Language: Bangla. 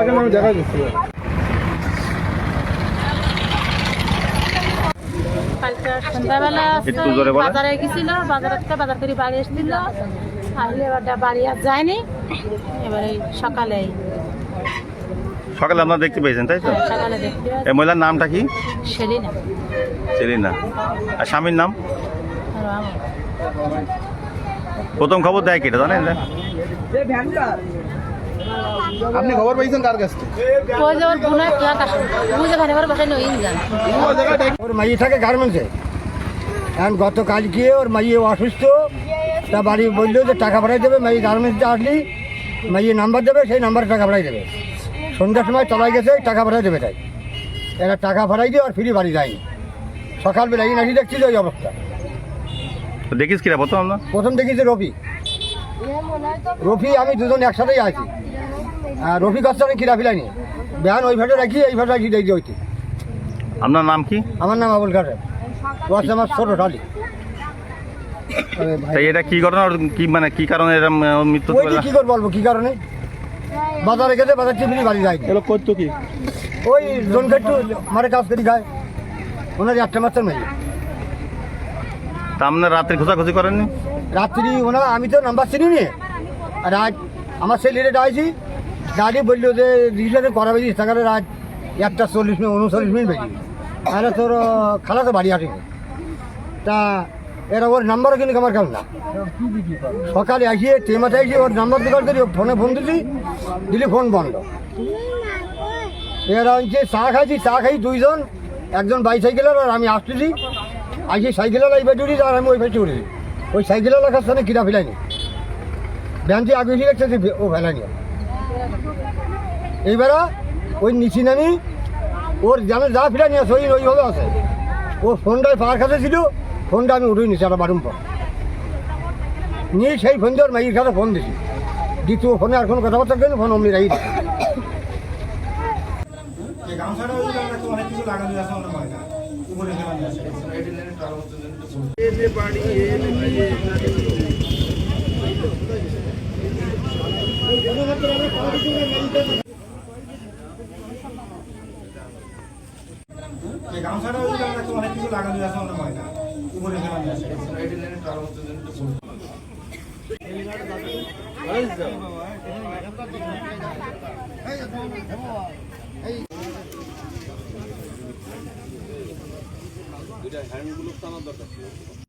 আগে দেখা কালকে সন্ধ্যাবেলা। বাজারে গেছিল বাজার থেকে বাজার করে বাড়ি এসেছিল আসলে বাড়ি আর যায়নি। এবার সকালে সকালে আপনারা দেখতে পেয়েছেন তাই তো? এই মহিলার নামটা কি? সেলি না সেলিনা। আর স্বামীর নাম? প্রথম খবর দেয় কেটে জানেন আপনি খবর পাইছেন কার কাছ ওর বোনের ক্লাস আসে বুঝে ঘরে ঘরে বসে নই জান। ওর মাইয়ে থাকে গার্মেন্টসে। এখন গতকাল গিয়ে ওর মাইয়ে অসুস্থ। তা বাড়ি বলল যে টাকা পাঠাই দেবে মাইয়ে গার্মেন্টসে আসলি মাইয়ে নাম্বার দেবে সেই নাম্বারে টাকা পাঠাই দেবে। সন্ধ্যার সময় চলাই গেছে টাকা পাঠাই দেবে তাই। এরা টাকা পাঠাই দিয়ে আর ফিরি বাড়ি যায়নি সকালবেলা এই নাকি দেখছি যে ওই অবস্থা। তো দেখিস কিরা প্রথম আমরা প্রথম দেখেছি রফি। রফি আমি দুজন একসাথেই আছি। আর রফি কাছে কিরা ফিলাইনি। বেহান ওই ভাটে রাখি এই ভাটে রাখি দেখি ওইটি। আপনার নাম কি? আমার নাম আবুল কাদের। ও আছে আমার ছোট শালি তাই এটা কি ঘটনা কি মানে কি কারণে আহ, মৃত্যু কি করে বলব কি কারণে? বাজারে গেছে বাজার টিফিনি বাড়ি যায় এগুলো করতো কি? ওই জনকে একটু মারে কাজ করি খায়। ওনার একটা মাত্র মেয়ে। তা আপনার রাত্রে খোঁজাখুঁজি করেননি? রাত্রি ওনার, আমি তো নাম্বার চিনি নি আজ আমার ছেলেরে ডাইছি গাড়ি বলল যে রিজার্ভে করা বেশি সেখানে রাত একটা চল্লিশ মিনিট, উনচল্লিশ মিনিট বেশি। তাহলে তোর খালা তো বাড়ি আসেনি তা এরা ওর নাম্বারও কিন্তু আমার কেমন না। সকালে আসিয়ে টেমাতে আসিয়ে ওর নাম্বার দোকান করি, ফোনে ফোন দিছি, দিলি ফোন বন্ধ। এরা হচ্ছে চা খাইছি, চা খাই দুইজন, একজন বাইসাইকেলের আর আমি আসতেছি। আসি সাইকেলের এই বেটুরি আর আমি ওই বেটে উঠেছি ওই সাইকেলের কাছ থেকে কিনা ফেলাইনি। ব্যাংকে আগে এসে দেখছে ও ফেলাইনি। এইবার ওই নিচি নামি ওর জানে যা ফিরানি আছে ওই ওইভাবে আছে। ও ফোনটায় পাওয়ার কাছে ছিল, ফোনটা আমি উঠে নিছি একটা বারুম পর। নিয়ে সেই ফোন দিয়ে ওর মাইয়ের কাছে ফোন দিছি। দ্বিতীয় ফোনে আর কোনো কথাবার্তা কেন ফোন অমনি রাখি দিছি। গামছাটা অনেক কিছু লাগানো আছে আমরা পাই না উপরে ফেলানো আছে এটা নিয়ে কারণ হচ্ছে Hey, এটা হ্যান্ডগুলো টানার দরকার ছিল।